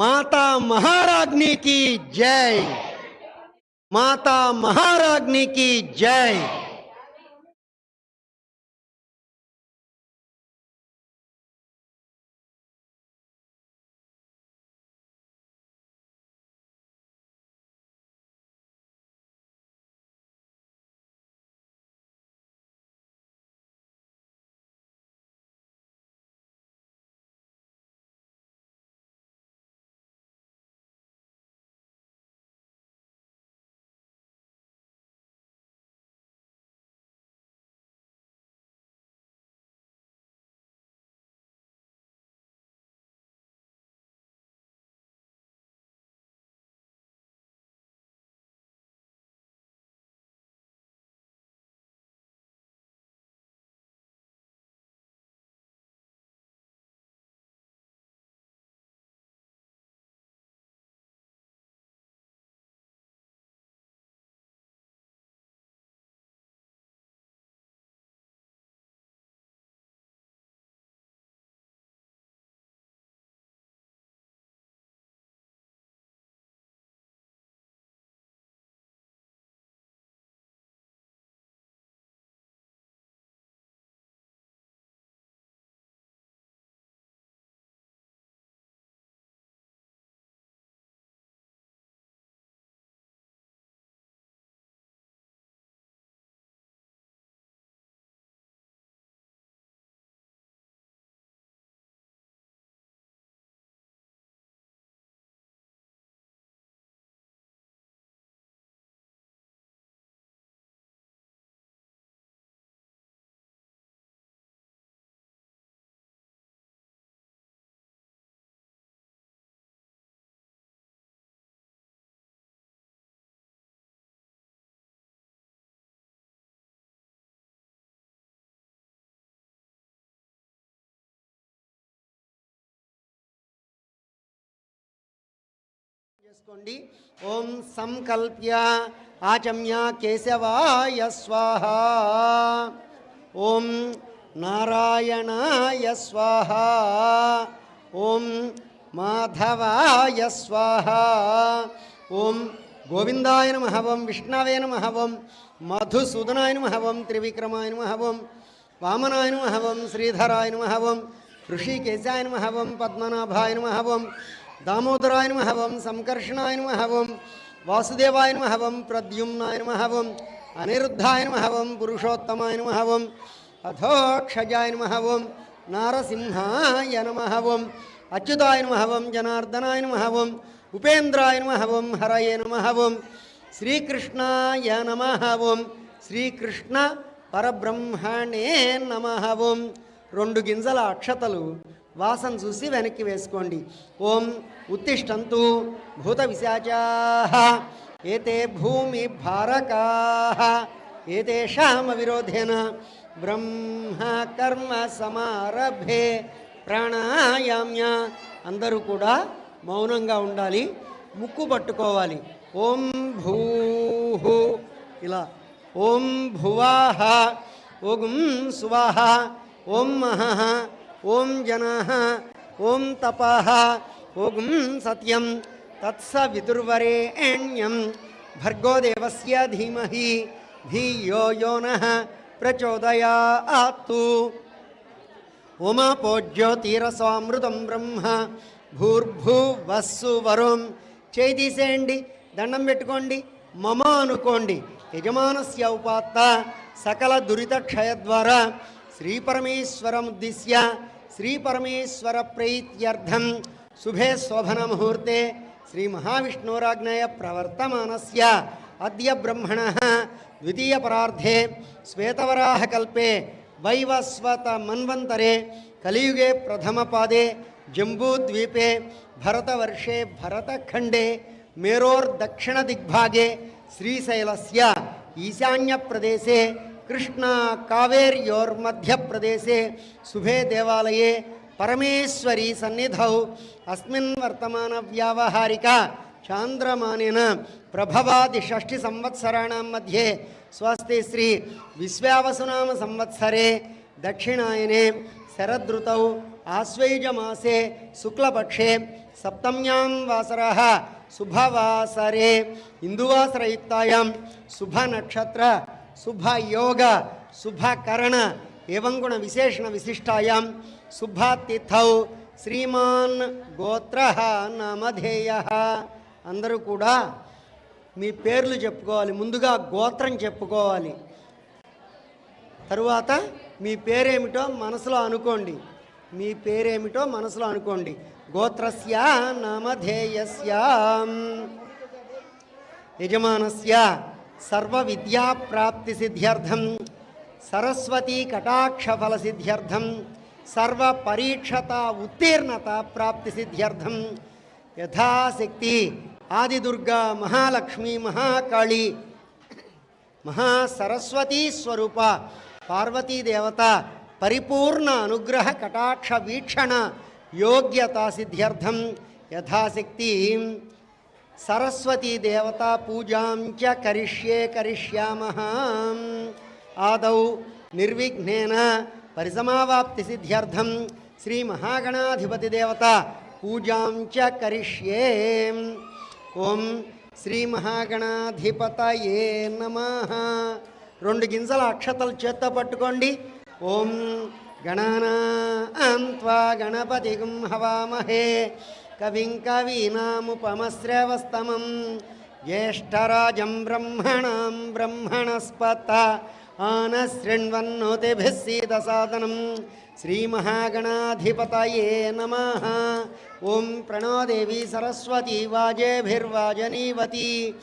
माता महाराग्नि की जय। माता महाराग्नि की जय। చేసుకోండి. ఓం సంకల్ప్య ఆచమ్య కేశవాయ స్వాహ. ఓం నారాయణాయ స్వాహ. ఓం మాధవాయ స్వాహ. ఓం గోవిందాయ నమ. విష్ణవే నమ. మధుసూదనాయ నమ. త్రివిక్రమాయ నమ. వామనాయ నమ. శ్రీధరాయ నమ. ఋషికేశాయ నమ. పద్మనాభాయ నమ. దామోదరాయ నమ ఓం సంకర్షణాయ నమ ఓం వాసుదేవాయ నమ ఓం ప్రద్యుమ్నాయ నమ ఓం అనిరుద్ధాయ నమ పురుషోత్తమాయ నమ అథోక్షజాయ నమ నారసింహాయ నమహవం ఓం అచ్యుతాయ నమ ఓం జనార్దనాయ నమ ఉపేంద్రాయ నమ హరయే నమహవం శ్రీకృష్ణాయ నమహవం శ్రీకృష్ణ పరబ్రహ్మణే నమహవం రెండు గింజల అక్షతలు వాసన చూసి వెనక్కి వేసుకోండి. ఓం ఉత్తిష్టంతు భూత విశాచా. ఏతే భూమి భారకా. ఏతేషామ విరోధేన. బ్రహ్మ కర్మ సమారభే ప్రాణాయామ్య. అందరూ కూడా మౌనంగా ఉండాలి. ముక్కు పట్టుకోవాలి. ఓం భూ ఇలా. ఓం భువాహ. ఓం సువాహ. ఓం మహః ఓం జన ఓం తప ఓం సత్యం తత్సవితుర్వరేణ్యం భర్గో దేవస్య ధీమహి ధియో యో ప్రచోదయాత్తు. ఉమాపోజ్యోతిరసామృతం బ్రహ్మ భూర్భువస్సు వరుం. చేయి తీసేయండి దండం పెట్టుకోండి మమ అనుకోండి. యజమానస్య ఉపాత్త సకల దురిత క్షయ ద్వారా శ్రీపరమేశ్వరముద్దిశ్య श्रीपरमेश्वरप्रैत्यर्थं शुभे शोभन मुहूर्ते श्री महाविष्णुराज्ञय प्रवर्तमान से अद्य ब्रह्मणः द्वितीयपरार्धे वैवस्वत मन्वंतरे कलियुगे प्रथम पादे जम्बूद्वीपे भरतवर्षे भरतखंडे भरतखण्डे मेरोर्दक्षिणदिग्भागे श्रीशैलस्य ईशान्यप्रदेशे कृष्ण कावेर्योर्मध्यप्रदेशे शुभे देवालये परमेश्वरी सन्निधौ। अस्मिन् वर्तमानव्यावहारिका चान्द्रमानेन प्रभवादिषष्टिसंवत्सराणां मध्ये स्वस्ति श्री विश्वावसुनामसंवत्सरे दक्षिणायने शरदृतौ आस्वैजमासे शुक्लपक्षे सप्तम्यां वासरः शुभवासरे। हिन्दुवासरयुक्तायां शुभनक्षत्र శుభయోగ శుభకరణ ఏవం గుణ విశేషణ విశిష్టాయాం శుభతిథౌ శ్రీమాన్ గోత్ర నామధేయ అందరూ కూడా మీ పేర్లు చెప్పుకోవాలి ముందుగా గోత్రం చెప్పుకోవాలి. తరువాత మీ పేరేమిటో మనసులో అనుకోండి. మీ పేరేమిటో మనసులో అనుకోండి. గోత్రస్య నామధేయస్య యజమానస్య సర్వ విద్యాప్రాప్తి సిద్ధ్యర్థం సరస్వతీ కటాక్ష ఫల సిద్ధ్యర్థం సర్వ పరీక్షత ఉత్తీర్ణత ప్రాప్తి సిద్ధ్యర్థం యథాశక్తి ఆదిదుర్గా మహాలక్ష్మి మహాకాళి మహాసరస్వతీ స్వరూప పార్వతీదేవత పరిపూర్ణ అనుగ్రహ కటాక్ష వీక్షణ యోగ్యత సిద్ధ్యర్థం యథాశక్తి సరస్వతీ దేవత పూజాం చ కరిష్యే కరిష్యామ ఆదౌ నిర్విఘ్నేన పరిసమావాప్తి సిద్ధ్యర్థం శ్రీ మహాగణాధిపతి దేవత పూజాం చ కరిష్యే. ఓం శ్రీ మహాగణాధిపతయే నమ. రెండు గింజల అక్షతలు చేత్తో పట్టుకోండి. ఓం గణానా త్వా గణపతిగుం హవామహే. కవిం కవీనాముపమశ్రవస్తమం. జ్యేష్టరాజం బ్రహ్మణాం బ్రహ్మణస్పత ఆనశృణ్వన్నోతిభిः సీదసాదనం శ్రీమహాగణాధిపతయే నమ. ఓం ప్రణోదేవి సరస్వతి వాజేభిర్వాజనీవతి.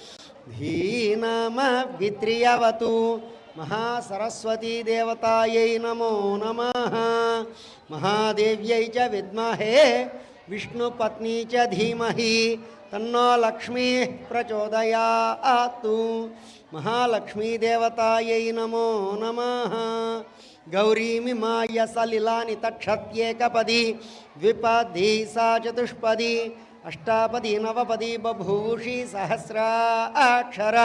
ధీనామ విత్రియవతు మహాసరస్వతీ దేవతాయై నమో నమ. మహాదేవ్యై చ విద్మహే విష్ణుపత్ని చ ధీమహి తన్నో లక్ష్మీ ప్రచోదయాతు మహాలక్ష్మీదేవతాయై నమో నమ గౌరీమిమాయ సలిలాని తక్షత్యేకపది ద్విపది సా చతుష్పది అష్టాపది నవపది బభూషి సహస్రాక్షర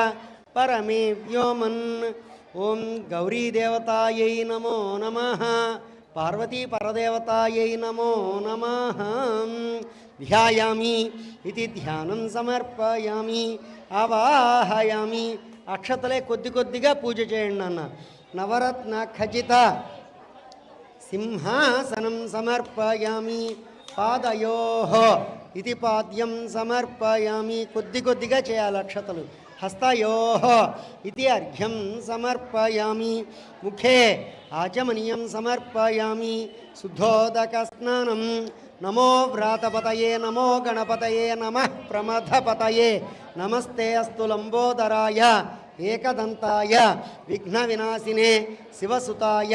పరమే వ్యోమన్ ఓం గౌరీదేవతాయై నమో నమ పార్వతీ పరదేవతాయై నమో నమ. ధ్యాయామి ఇది ధ్యానం సమర్పయామి అవాహయామి అక్షతలే కొద్ది కొద్దిగా పూజ చేయండి అన్న నవరత్న ఖచ్చిత సింహాసనం సమర్పయామి పాదయో ఇది పాద్యం సమర్పయామి. కొద్ది కొద్దిగా చేయాలి అక్షతలు. హస్తయో ఇది అర్ఘ్యం సమర్పయామి ముఖే ఆచమనీయం సమర్పయామి శుద్ధోదక స్నానం నమో వ్రాతపతయే నమో గణపతయే నమ ప్రమథపతయే నమస్తే అస్తు లంబోదరాయ ఏకదంతాయ విఘ్న వినాశినే శివసుతాయ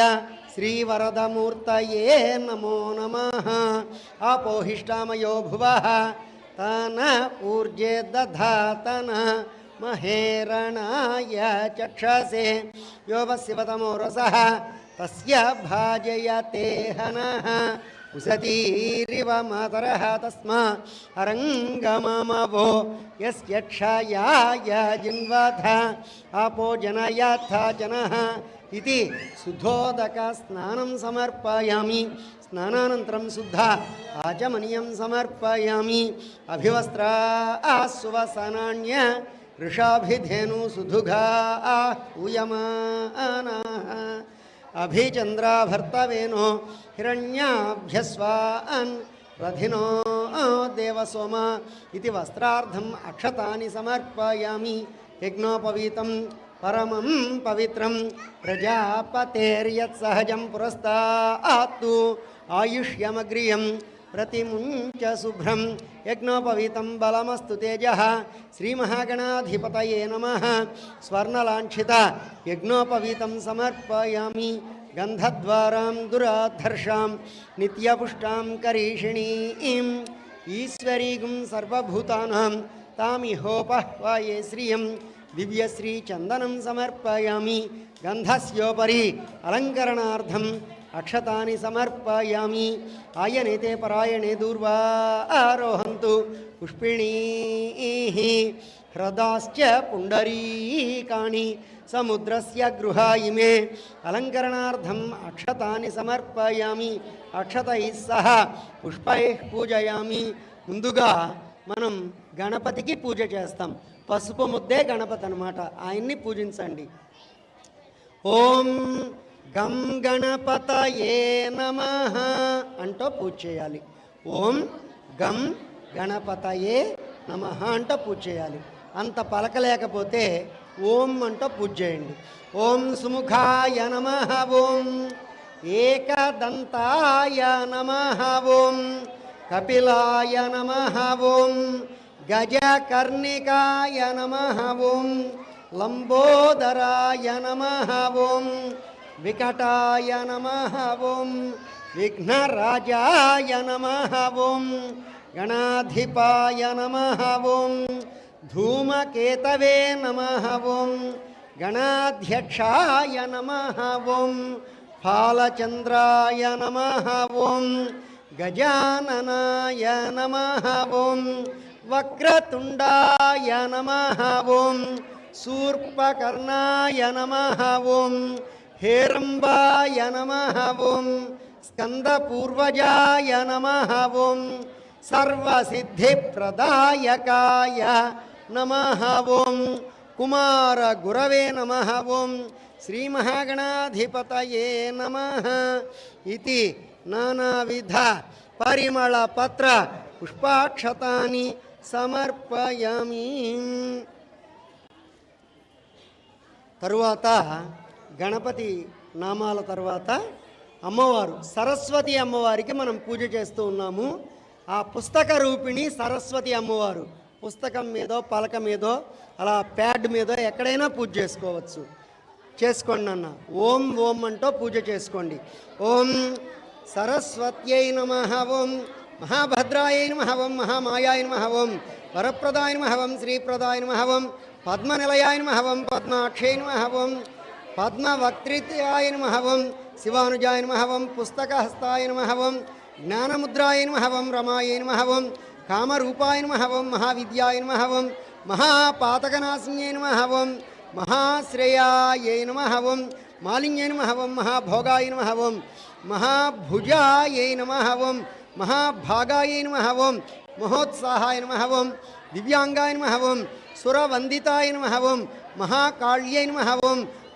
శ్రీవరదమూర్తయే నమో నమ ఆపోహిష్టామయో భువ తన ఊర్జే దధాతన మహేరణాయ చక్షసే యోగశివతమో రస తస్య భాజయతే హనః ఉసతీరివ మాతరः తస్మా అరంగమమవో యస్య క్షయాయ జిన్వథ ఆపో జనయథ జనః ఇది శుద్ధోదక స్నానం సమర్పయామి స్నానానంతరం శుద్ధ ఆచమనీయం సమర్పయామి అభివస్త్రా సువసనాన్య ऋषाभिधेनु सुधुघा उयमाना अभिचन्द्राभर्तवेनो हिरण्याभ्यस्वान् रथिनो देवसोम इति वस्त्रार्धम् अक्षतानि समर्पयामि। यज्ञोपवीतं परमं पवित्रं प्रजापतेर्यत्सहजं पुरस्तात्तु। आयुष्यमग्रियं ప్రతిముంచ శుభ్రం యజ్ఞోపవీతం బలమస్తు తేజ. శ్రీమహాగణాధిపతయే నమ. స్వర్ణలాంఛిత యజ్ఞోపవీతం సమర్పయామి. గంధద్వారాం దురాధర్షాం నిత్యపుష్టాం కరీషిణీం. ఈశ్వరీగుం సర్వభూతానాం తామిహోపహ్వాయే శ్రియం. దివ్యశ్రీచందనం సమర్పయామి. గంధస్యోపరి అలంకరణార్థం అక్షతాని సమర్పయామి. ఆయనేతే పరాయణే దూర్వా ఆరోహంతు. పుష్పిణీ హ్రదాశ్చ పుండరీకాణి. సముద్రస్య గృహ ఇమే అలంకరణార్థం అక్షతాన్ని సమర్పయామి. అక్షతై సహ పుష్పై పూజయామి. ముందుగా మనం గణపతికి పూజ చేస్తాం. పసుపు ముద్దే గణపతి అనమాట ఆయన్ని పూజించండి. ఓం గం గణపతయే నమ అంటూ పూజ చేయాలి. ఓం గం గణపతయే నమ అంటూ పూజ చేయాలి. అంత పలకలేకపోతే ఓం అంటూ పూజ చేయండి. ఓం సుముఖాయ నమ ఓం ఏకదంతాయ నమ ఓం కపిలాయ నమ ఓం గజకర్ణికాయ నమ ఓం లంబోదరాయ నమ ఓం వికటాయ నమ ఓం విఘ్నరాజాయ నమ ఓం గణాధిపాయ నమ ఓం ధూమకేతవే నమ ఓం గణాధ్యక్షాయ నమ ఓం ఫాలచంద్రాయ నమ గజాననాయ నమ వక్రతుండాయ నమ శూర్పకర్ణాయ నమ హేరంబాయ నమ ఓం స్కందపూర్వజాయ నమ ఓం సర్వసిద్ధిప్రదాయకాయ నమ ఓం కుమార గురవే నమ ఓం శ్రీమహాగణాధిపతయే నమ ఇది నానావిధ పరిమళ పత్ర పుష్పాక్షతాని సమర్పయామి. తరువాత గణపతి నామాల తర్వాత అమ్మవారు సరస్వతి అమ్మవారికి మనం పూజ చేస్తూ ఉన్నాము. ఆ పుస్తక రూపిణి సరస్వతి అమ్మవారు పుస్తకం మీదో పలక మీదో అలా ప్యాడ్ మీదో ఎక్కడైనా పూజ చేసుకోవచ్చు. చేసుకోండి అన్న. ఓం ఓం అంటూ పూజ చేసుకోండి. ఓం సరస్వత్యై నమ. ఓం మహాభద్రాయ నమ. ఓం మహామాయాయ నమ. ఓం వరప్రదాయ నమ. ఓం శ్రీప్రదాయ నమ. ఓం పద్మనిలయాయ నమ. ఓం పద్మాక్షయ నమ. ఓం పద్మవక్త్రిత్యాయ నమ ఓం శివానుజాయ నమ ఓం పుస్తకహస్తాయ నమ ఓం జ్ఞానముద్రాయ నమ ఓం రమాయ నమ ఓం కామరూపాయ నమ ఓం మహావిద్యాయ నమ ఓం మహాపాతకనాశిన్యై నమ ఓం మహాశ్రేయాయ నమ ఓం మాలిన్యై నమ ఓం మహాభోగాయ నమ ఓం మహాభుజాయ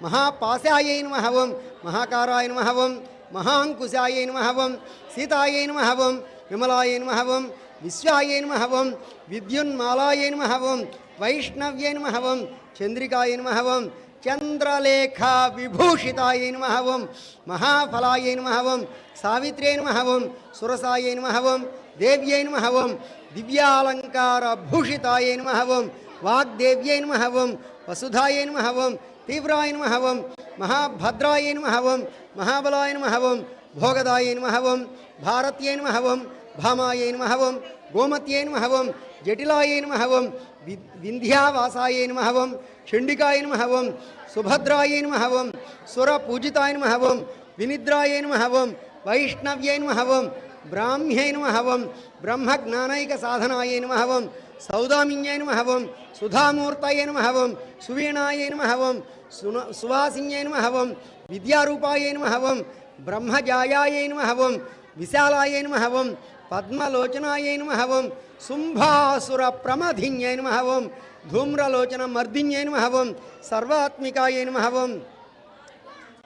నమ ఓం మహాభాగాయ నమ ఓం మహోత్సాహాయ నమ ఓం దివ్యాంగాయ నమ ఓం సురవందితాయ నమ ఓం మహాకాళ్యై నమ ఓం మహాపాశాయ మహాకారాయ నమ ఓం మహాంకుశాయ నమ ఓం సీతాయ నమ ఓం విమలాయ నమ ఓం విశ్వాయ నమ ఓం విద్యున్మాలాయ నమ ఓం వైష్ణవ్యై నమ ఓం చంద్రికాయ నమ ఓం చంద్రలేఖ విభూషితాయ నమ ఓం మహాఫలాయ నమ ఓం సావిత్ర్యై నమ ఓం సురసాయ నమ ఓం దేవ్యై నమ ఓం దివ్యాలంకార భూషితాయ నమ ఓం వాగ్దేవ్యై నమ ఓం వసుధాయ నమ ఓం తీవ్రాయ నమ ఓం మహాభద్రాయ నమ ఓం మహాబలాయ నమ ఓం భోగదాయ నమ ఓం భారత్యై నమ ఓం భామాయ నమ ఓం గోమత్యై నమ ఓం జటిలాయ నమ ఓం వి- వింధ్యావాసాయ నమ ఓం చండికాయ నమ ఓం సుభద్రాయ నమ ఓం సురపూజితాయ నమ ఓం వినిద్రాయ నమ ఓం వైష్ణవ్యై నమ ఓం బ్రాహ్మ్యై నమ బ్రహ్మజ్ఞానైక సాధనాయ నమ ఓం సౌదామిన్యై నమ సుధామూర్తయ నమ సువీణాయ నమ సున సువాసిన్యై నమ ఓం విద్యారూపాయ నమ బ్రహ్మజాయాయ నమ విశాలాయ నమ పద్మలోచనాయ నమ శుంభాసుర ప్రమధిన్యై నమ ధూమ్రలోచన మర్దిన్యై నమ సర్వాత్మికాయ నమ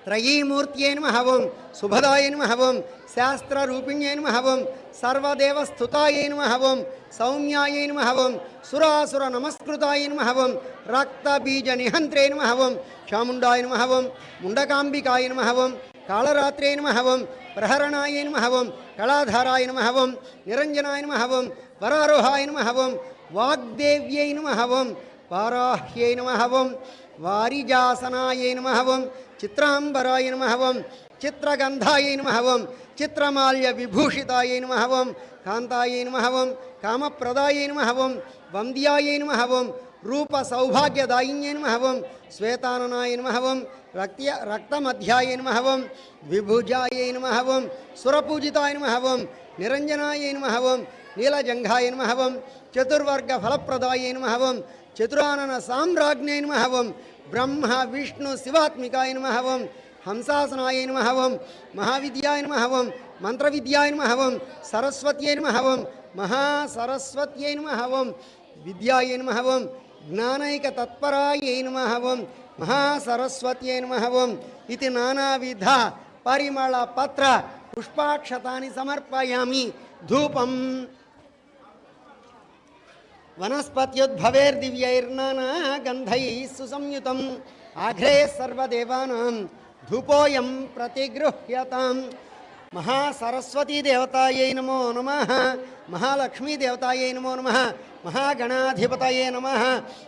ఓం త్రయీమూర్త్యై నమ ఓం శుభదాయ నమ ఓం శాస్త్రరూపిణ్యై నమ ఓం సర్వదేవస్థుతాయ నమ ఓం సౌమ్యాయ నమ ఓం సురాసుర నమస్కృతాయ నమ ఓం రక్తబీజ నిహంత్రే నమ ఓం చాముండాయ నమ ఓం ముండకాంబికాయ నమ ఓం కాళరాత్రే నమ ఓం ప్రహరణాయ నమ ఓం కళాధారాయ నమ ఓం నిరంజనాయ నమ ఓం వరారోహాయ చిత్రాంబరాయ నమ ఓం చిత్రగంధాయ నమ ఓం చిత్రమాల్య విభూషితాయ నమ ఓం కాంతాయ నమ ఓం కామప్రదాయ నమ ఓం వంద్యాయ నమ ఓం రూప సౌభాగ్యదాయిన్యై నమహవం శ్వేతాననాయ నమహవం రక్త రక్తమధ్యాయ నమహవం విభుజాయ నమహవం సురపూజితాయ నమహవం నిరంజనాయ నమహవం నీలజంఘాయ నమహవం చతుర్వర్గ ఫలప్రదాయ నమహవం చతురానన సామ్రాజ్ఞై నమహవం బ్రహ్మ విష్ణు శివాత్మికాయ నమ ఓం హంసాసనాయ నమ ఓం మహావిద్యాయ నమ ఓం మంత్రవిద్యాయ నమ ఓం సరస్వత్యై నమ ఓం మహాసరస్వత్యై నమ ఓం విద్యాయ నమ ఓం జ్ఞానైక తత్పరాయ నమ ఓం మహాసరస్వత్యై నమ ఓం ఇది నానావిధ పరిమళ పత్ర పుష్పాక్షతాన్ని సమర్పయామి ధూపం. వనస్పత్యుద్భవేర్దివ్యైర్నానా గంధై సుసంయుతం ఆఘ్రే సర్వదేవానాం ధూపోయం ప్రతిగృహ్యతాం మహాసరస్వతీదేవతాయై నమో నమ మహాలక్ష్మీదేవతాయై నమో నమ మహాగణాధిపతయే నమ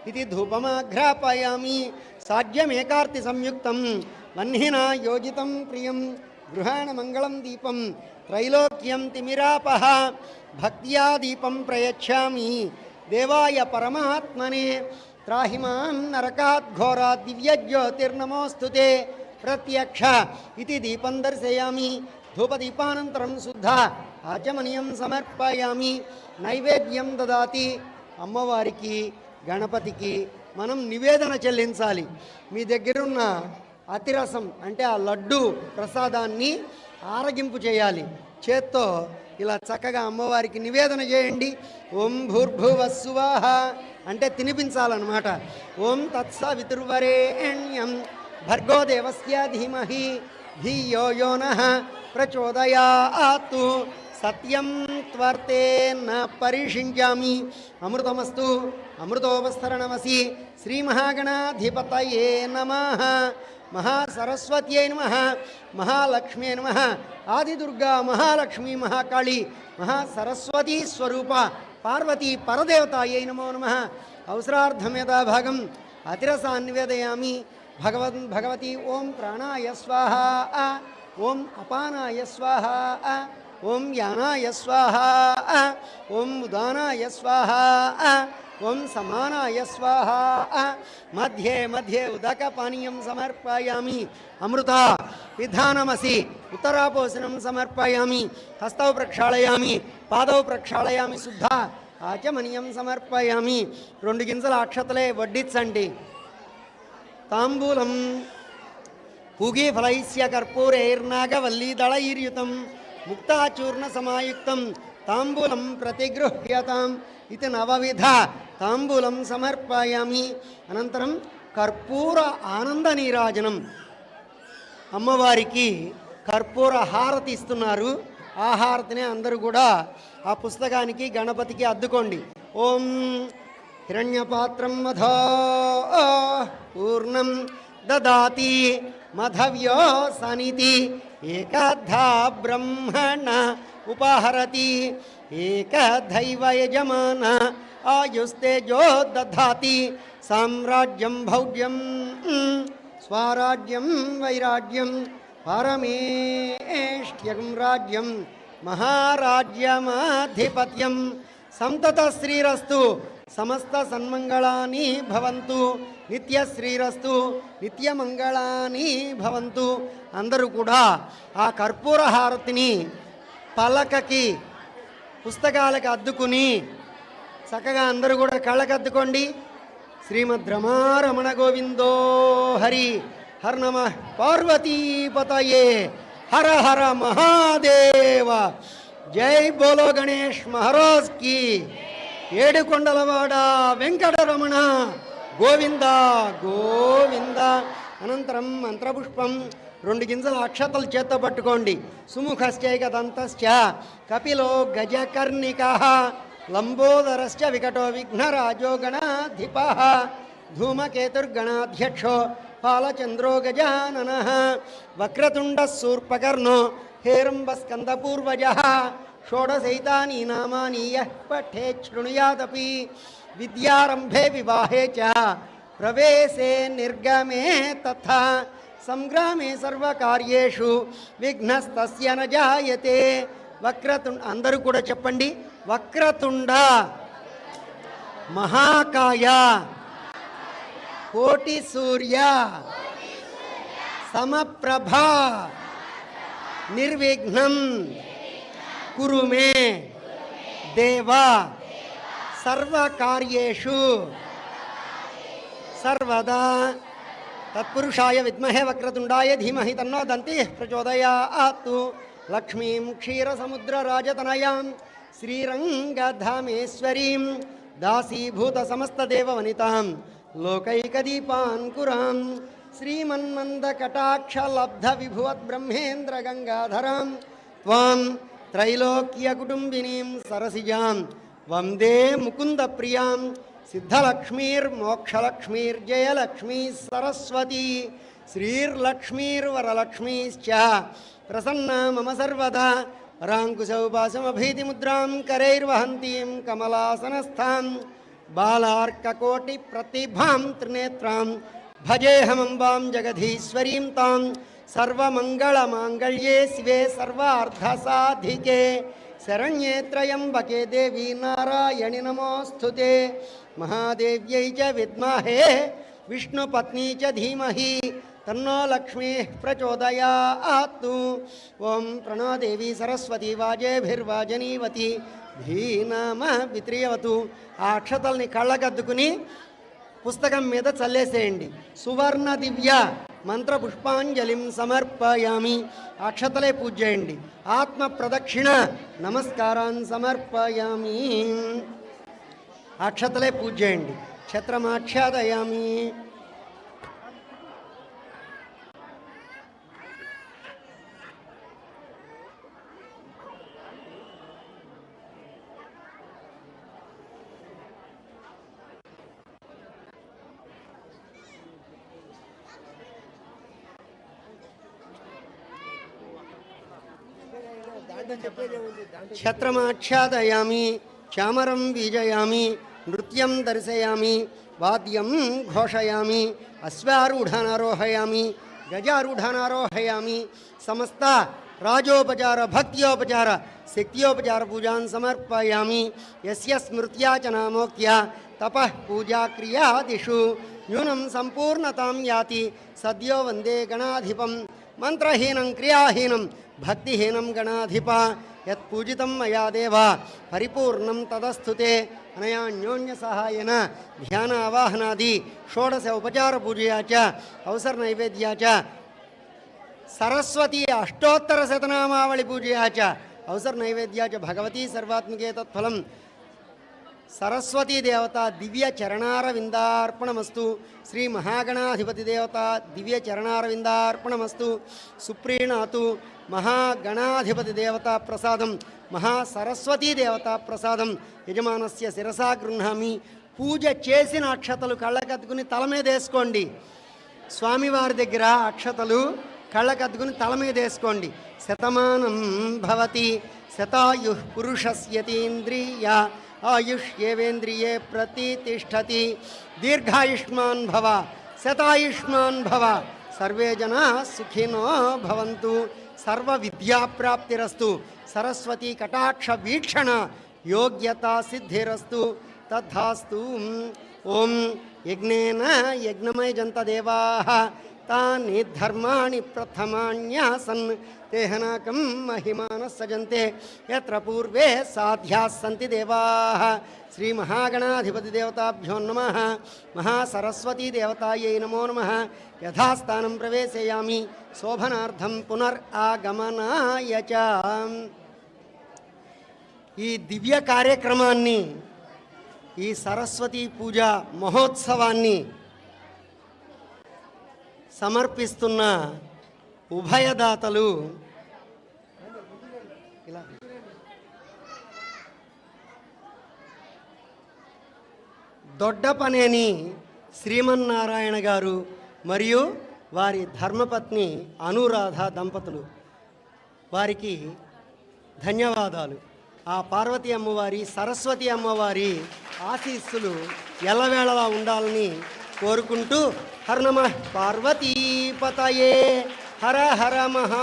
ఇది ధూపమాఘ్రాపయామి సాధ్యమేకార్తి సంయుక్తం వహ్నినా యోజితం ప్రియం గృహాణ మంగళం దీపం త్రైలోక్యం తిమిరాపహ భక్త్యా దీపం ప్రయచ్చామి దేవాయ పరమాత్మనే. త్రాహిమాన్ నరకాత్ నరకాద్ఘోరా దివ్యజ్యోతిర్నమోస్తుతే ప్రత్యక్ష ఇది దీపం దర్శయామి. ధూపదీపానంతరం శుద్ధ ఆచమనీయం సమర్పయామి. నైవేద్యం దదాతి. అమ్మవారికి గణపతికి మనం నివేదన చెల్లించాలి. మీ దగ్గరున్న అతిరసం అంటే ఆ లడ్డు ప్రసాదాన్ని ఆరగింపు చేయాలి. చేత్తో ఇలా చక్కగా అమ్మవారికి నివేదన చేయండి. ఓం భూర్భువస్సువాహ అంటే తినిపించాలన్నమాట. ఓం తత్సవితుర్వరేణ్యం భర్గో దేవస్య ధీమహి ధియో యో ప్రచోదయాతు. సత్యం త్వర్తే న పరిషించామి అమృతమస్తు అమృతోపస్తరణమసి శ్రీమహాగణాధిపతయే నమ. మహాసరస్వత్యై నమ మహాలక్ష్మ్యై నమ ఆదిదుర్గా మహాలక్ష్మీ మహాకాళి మహాసరస్వతీ స్వరూప పార్వతీ పరదేవతాయై నమో నమ. అవసరార్థమేధాభాగం అతిరసా నివేదయామి భగవన్ భగవతి ఓం ప్రాణాయ స్వాహ ఓం అపానాయ స్వాహ ఓం యానాయ స్వాహ ఓం ఉదానాయ స్వాహ ఓం సమానాయ స్వాహ మధ్యే మధ్యే ఉదక పానీయం సమర్పయామి అమృత విధానమసి ఉత్తరాపోషణం సమర్పయామి హస్తౌ ప్రక్షాళయామి పాదౌ ప్రక్షాళయామి శుద్ధ ఆచమనీయం సమర్పయామి రెండు గింజల అక్షతలే వడ్డించండి తాంబూలం పూగీఫలైస్య కర్పూరైర్నాగవల్లీదళైర్యుతం ముక్తాచూర్ణ సమాయుక్తం తాంబూలం ప్రతిగృహ్యతాం ఇది నవవిధ. తాంబూలం సమర్పయామి. అనంతరం కర్పూర ఆనంద నీరాజనం. అమ్మవారికి కర్పూర హారతి ఇస్తున్నారు. ఆ హారతిని అందరూ కూడా ఆ పుస్తకానికి గణపతికి అద్దుకోండి. ఓం హిరణ్యపాత్రం మధో పూర్ణం దదాతి మధవ్యో సనితి ఏకధా బ్రహ్మణ ఉపహరతి ఏకధైవ యజమాన ఆయుస్తేజో దధాతి సామ్రాజ్యం భౌజ్యం స్వరాజ్యం వైరాజ్యం పరమేష్ట్యం రాజ్యం మహారాజ్యమాధిపత్యం సంతత శ్రీరస్తు సమస్త సన్మంగళాని భవంతు నిత్య శ్రీరస్తు నిత్యమంగళాని భవంతు అందరూ కూడా ఆ కర్పూర హారతిని పలకకి పుస్తకాలకు అద్దుకుని చక్కగా అందరూ కూడా కళ్ళకు అద్దుకోండి. శ్రీమద్ రమారమణ గోవిందో హరి హర్ నమ పార్వతీపతయే హర హర మహాదేవ. జై బోలో గణేష్ మహారాజ్కి. ఏడుకొండలవాడ వెంకటరమణ గోవింద గోవింద. అనంతరం మంత్రపుష్పం రెండు గింజల అక్షతలు చేత్తో పట్టుకోండి సుముఖశ్చైక దంతశ్చ కపిలో గజకర్ణిక లంబోదరశ్చ వికటో విఘ్నరాజో గణాధిప ధూమకేతుర్గణాధ్యక్షో పాలచంద్రో గజానన వక్రతుండ శూర్పకర్ణో హేరంబస్కందపూర్వజ షోడశైతాని నామాని యః పఠేత్ శృణుయాదపి విద్యారంభే వివాహే చ ప్రవేశే నిర్గమే తథా సంగ్రామే సర్వకార్యేషు విఘ్నస్తస్య న జాయతే. వక్రతుండ అందరూ కూడా చెప్పండి. వక్రతుండ మహాకాయ కోటి సూర్య సమప్రభ నిర్విఘ్నం కురు మే దేవ సర్వకార్యేషు సర్వదా తత్పురుషాయ విద్మహే వక్రతుండాయ ధీమహి తన్నో దంతి ప్రచోదయాత్. లక్ష్మీం క్షీరసముద్రరాజతనయాం శ్రీరంగధామేశ్వరీం దాసీభూత సమస్తదేవవనితాం లోకైకదీపాంకురాం శ్రీమన్మందకటాక్షలబ్ధ విభువద్ బ్రహ్మేంద్ర గంగాధరాం త్వాం త్రైలోక్య కుటుంబినీం సరసిజాం వందే ముకుంద ప్రియాం సిద్ధలక్ష్మీర్ మోక్షలక్ష్మీర్ జయలక్ష్మీ సరస్వతి శ్రీర్లక్ష్మీర్వరలక్ష్మీశ్చ. ప్రసన్నా మమ సర్వదా. రాంకుశౌపాసమభీతిముద్రాం కరైర్వహంతీం కమలాసనస్థాం. బాలార్కకోటి ప్రతిభాం త్రినేత్రాం భజేహమంబాం జగధీశ్వరీం తాం. సర్వమంగళమాంగళ్యే శివే సర్వార్ధసాధికే. శరణ్యే త్రయంబకే దేవీ నారాయణి నమోస్తుతే. మహాదేవ్యై చ విద్మహే విష్ణుపత్ని చ ధీమహి తన్నో లక్ష్మీ ప్రచోదయాత్ ఓం ప్రణోదేవి సరస్వతి వాజేభిర్వాజనీవతి ధీనామ విత్రియవతు ఆ అక్షతల్ని కళ్ళకద్దుకుని పుస్తకం మీద చల్లేసేయండి. సువర్ణ దివ్య మంత్ర పుష్పాంజలిం సమర్పయామి. అక్షతలే పూజ చేయండి. ఆత్మ ప్రదక్షిణ నమస్కారాన్ సమర్పయామి. అక్షతలే పూజ చేయండి. ఛత్రమాక్షాదయామి ఛత్రమాక్షాదయామి చామరం नृत्यम दर्शयामी वाद्यम घोषयामी, अश्वारूढानारोहयामि, गजारूढानारोहयामि, समस्त राजोपचार, भक्त्योपचार शक्तोपचार पूजा समर्पयामी, यस्य च नामोक्या तप पूजा क्रियादिषु, न्यूनं संपूर्णता याति, सद्यो वंदे गणाधिपम मन्त्रहीनं, क्रियाहीनं, भक्तिहीनं गणाधिपा గణాధిప యత్పూజితం మయా దేవ పరిపూర్ణం తదస్థుతే అనయా అన్యోన్య సహాయన ధ్యాన అవాహనాది షోడశ ఉపచార పూజయా చ అవసర నైవేద్యా చ సరస్వతి అష్టోత్తర శతనామావళి పూజయా చ అవసర నైవేద్యా చ భగవతీ సర్వాత్మకే తత్ఫలం సరస్వతీ దేవత దివ్య చరణారవిందార్పణమస్తు. శ్రీ మహాగణాధిపతి దేవత దివ్య చరణారవిందార్పణమస్తు. సుప్రీణాతు మహాగణాధిపతి దేవత ప్రసాదం మహాసరస్వతీ దేవత ప్రసాదం. యజమానస్య శిరసా గృహామి పూజ చేసిన అక్షతలు కళ్ళకత్తుకుని తల మీద వేసుకోండి. స్వామివారి దగ్గర అక్షతలు కళ్ళకద్దుకుని తల మీద వేసుకోండి. శతమానం భవతి శతాయు పురుషస్యతీంద్రియ ఆయుష్యేవేంద్రియే ప్రతిష్టతి దీర్ఘాయుష్మాన్ భవ శతాయుష్మాన్ భవ సర్వే జనా సుఖినో భవంతు సర్వ విద్యాప్రాప్తిరస్తు సరస్వతి కటాక్ష వీక్షణ యోగ్యత సిద్ధిరస్తు తథాస్తు తాని ధర్మాణి ప్రథమాన్యాసన్ తేహనాకం మహిమాన సజంతే ఎత్ర పూర్వే సాధ్యాస్సంతి దేవా. శ్రీ మహాగణాధిపతి దేవతాభ్యో నమ. మహాసరస్వతీ దేవతాయై నమో నమ. యథాస్థానం ప్రవేశయామి. శోభనార్థం పునర్ ఆగమనాయ చ. ఈ దివ్య కార్యక్రమాన్ని ఈ సరస్వతీ పూజ మహోత్సవాన్ని సమర్పిస్తున్న ఉభయదాతలు ఇలా. దొడ్డపనేని శ్రీమన్నారాయణ గారు మరియు వారి ధర్మపత్ని అనురాధ దంపతులు. వారికి ధన్యవాదాలు. ఆ పార్వతీ అమ్మవారి సరస్వతి అమ్మవారి ఆశీస్సులు ఎల్లవేళలా ఉండాలని కోరుకుంటూ హర నమ పార్వతీపతయే హర హర మహాదేవ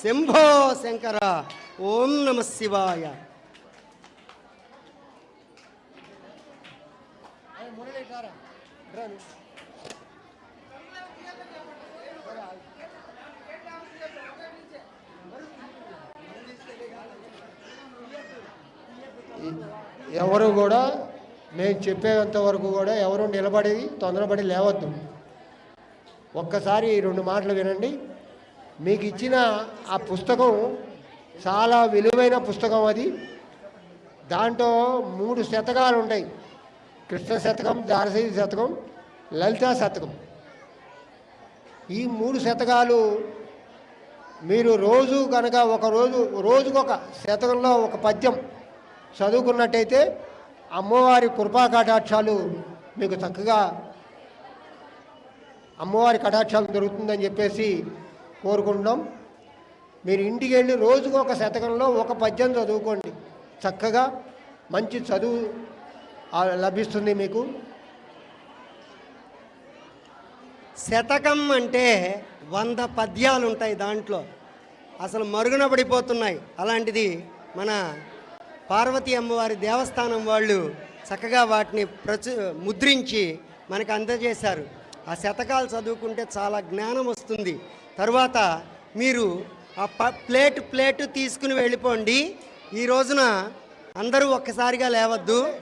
శంభో శంకర ఓం నమ శివాయ ఎవరు కూడా నేను చెప్పేంత వరకు కూడా ఎవరు నిలబడి తొందరపడి లేవద్దు. ఒక్కసారి రెండు మాటలు వినండి. మీకు ఇచ్చిన ఆ పుస్తకం చాలా విలువైన పుస్తకం అది. దాంట్లో మూడు శతకాలు ఉంటాయి. కృష్ణ శతకం దారసీ శతకం లలితా శతకం. ఈ మూడు శతకాలు మీరు రోజు కనుక ఒక రోజు రోజుకొక శతకంలో ఒక పద్యం చదువుకున్నట్టయితే అమ్మవారి కృపా కటాక్షాలు మీకు చక్కగా అమ్మవారి కటాక్షాలు దొరుకుతుందని చెప్పేసి కోరుకుంటున్నాం. మీరు ఇంటికి వెళ్ళి రోజుకు ఒక శతకంలో ఒక పద్యం చదువుకోండి. చక్కగా మంచి చదువు లభిస్తుంది మీకు. శతకం అంటే వంద పద్యాలు ఉంటాయి దాంట్లో. అసలు మరుగున పడిపోతున్నాయి. అలాంటిది మన పార్వతీ అమ్మవారి దేవస్థానం వాళ్ళు చక్కగా వాటిని ప్రచు ముద్రించి మనకు అందజేశారు. ఆ శతకాలు చదువుకుంటే చాలా జ్ఞానం వస్తుంది. తర్వాత మీరు ఆ ప ప్లేట్ ప్లేట్ తీసుకుని వెళ్ళిపోండి. ఈ రోజున అందరూ ఒక్కసారిగా లేవద్దు.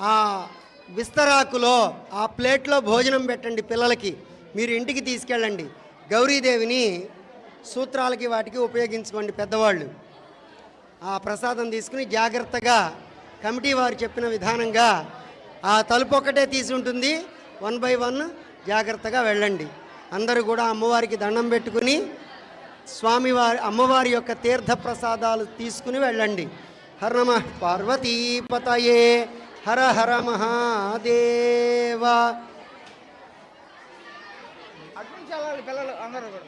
ఆ విస్తరాకులో ఆ ప్లేట్లో భోజనం పెట్టండి పిల్లలకి. మీరు ఇంటికి తీసుకెళ్ళండి. గౌరీదేవిని సూత్రాలకి వాటికి ఉపయోగించుకోండి పెద్దవాళ్ళు. ఆ ప్రసాదం తీసుకుని జాగ్రత్తగా కమిటీ వారు చెప్పిన విధానంగా ఆ తలుపు ఒక్కటే తీసి ఉంటుంది. వన్ బై వన్ జాగ్రత్తగా వెళ్ళండి. అందరూ కూడా అమ్మవారికి దండం పెట్టుకుని స్వామివారి అమ్మవారి యొక్క తీర్థ ప్రసాదాలు తీసుకుని వెళ్ళండి. హర నమ పార్వతీపతయే హర హర మహాదేవ. అటు నుంచి పిల్లలు అందరూ కూడా.